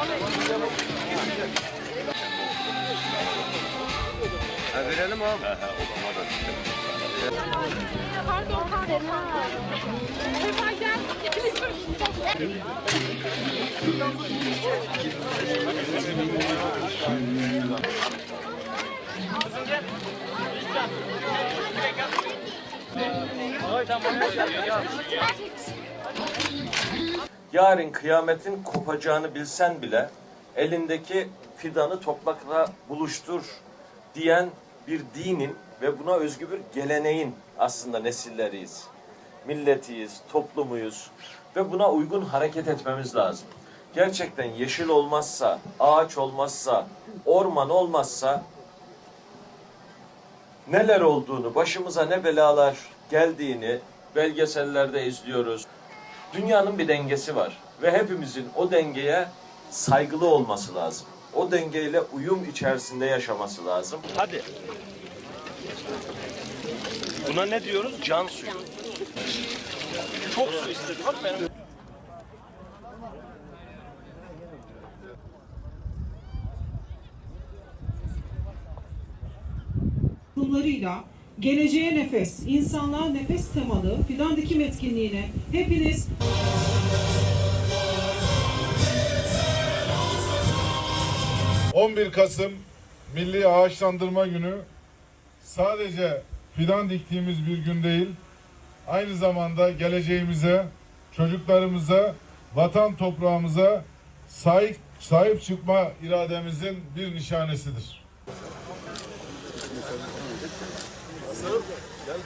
Ha, verelim abi. Ha, ha, odama da Pardon, pardon, pardon. Sefa gel. Ay tamam yarın kıyametin kopacağını bilsen bile elindeki fidanı toprakla buluştur diyen bir dinin ve buna özgü bir geleneğin aslında nesilleriyiz. Milletiyiz, toplumuyuz ve buna uygun hareket etmemiz lazım. Gerçekten yeşil olmazsa, ağaç olmazsa, orman olmazsa neler olduğunu, başımıza ne belalar geldiğini belgesellerde izliyoruz. Dünyanın bir dengesi var ve hepimizin o dengeye saygılı olması lazım. O dengeyle uyum içerisinde yaşaması lazım. Hadi. Buna ne diyoruz? Can suyu. Çok su istedim bak benim. sunumlarıyla Geleceğe Nefes, İnsanlığa Nefes temalı fidan dikim etkinliğine hepiniz 11 Kasım Milli Ağaçlandırma Günü sadece fidan diktiğimiz bir gün değil, aynı zamanda geleceğimize, çocuklarımıza, vatan toprağımıza sahip, sahip çıkma irademizin bir nişanesidir. Aferin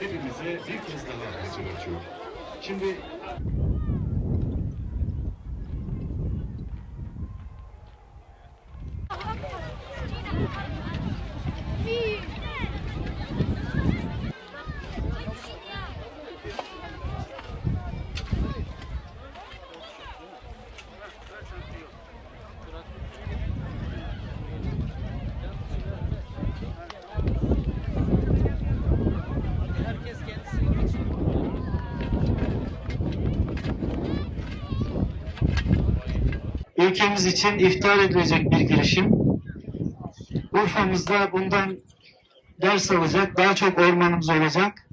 bunu hepimize bir kez daha hatırlatıyor. Şimdi ülkemiz için iftihar edilecek bir girişim. Urfa'mızda bundan ders alacak, daha çok ormanımız olacak.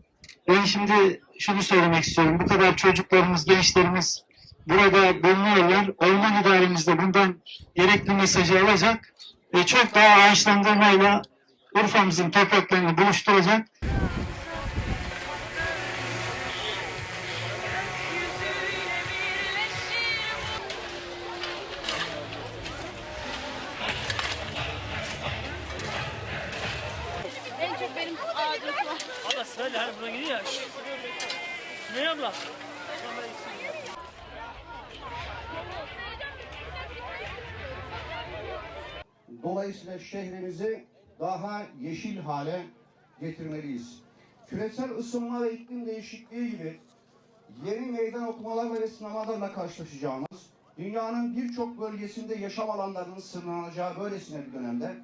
Ben şimdi şunu söylemek istiyorum. Bu kadar çocuklarımız, gençlerimiz burada bulunuyorlar. Orman idaremiz de bundan gerekli mesajı alacak ve çok daha ağaçlandırmayla Urfa'mızın topraklarını buluşturacak. Hani buna gidiyor. Ne abla? Dolayısıyla şehrimizi daha yeşil hale getirmeliyiz. Küresel ısınma ve iklim değişikliği gibi yeni meydan okumalarla ve sınamalarla karşılaşacağımız, dünyanın birçok bölgesinde yaşam alanlarının sınırlanacağı böylesine bir dönemde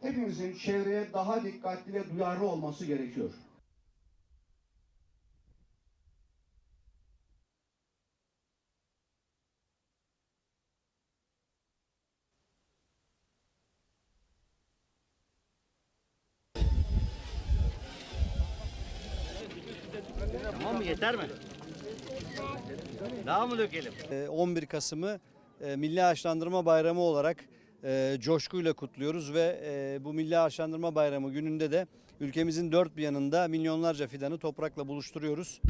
hepimizin çevreye daha dikkatli ve duyarlı olması gerekiyor. Mı yeter mi? Daha mı dökelim? 11 Kasım'ı e, Milli Ağaçlandırma Bayramı olarak e, coşkuyla kutluyoruz ve e, bu Milli Ağaçlandırma Bayramı gününde de ülkemizin dört bir yanında milyonlarca fidanı toprakla buluşturuyoruz.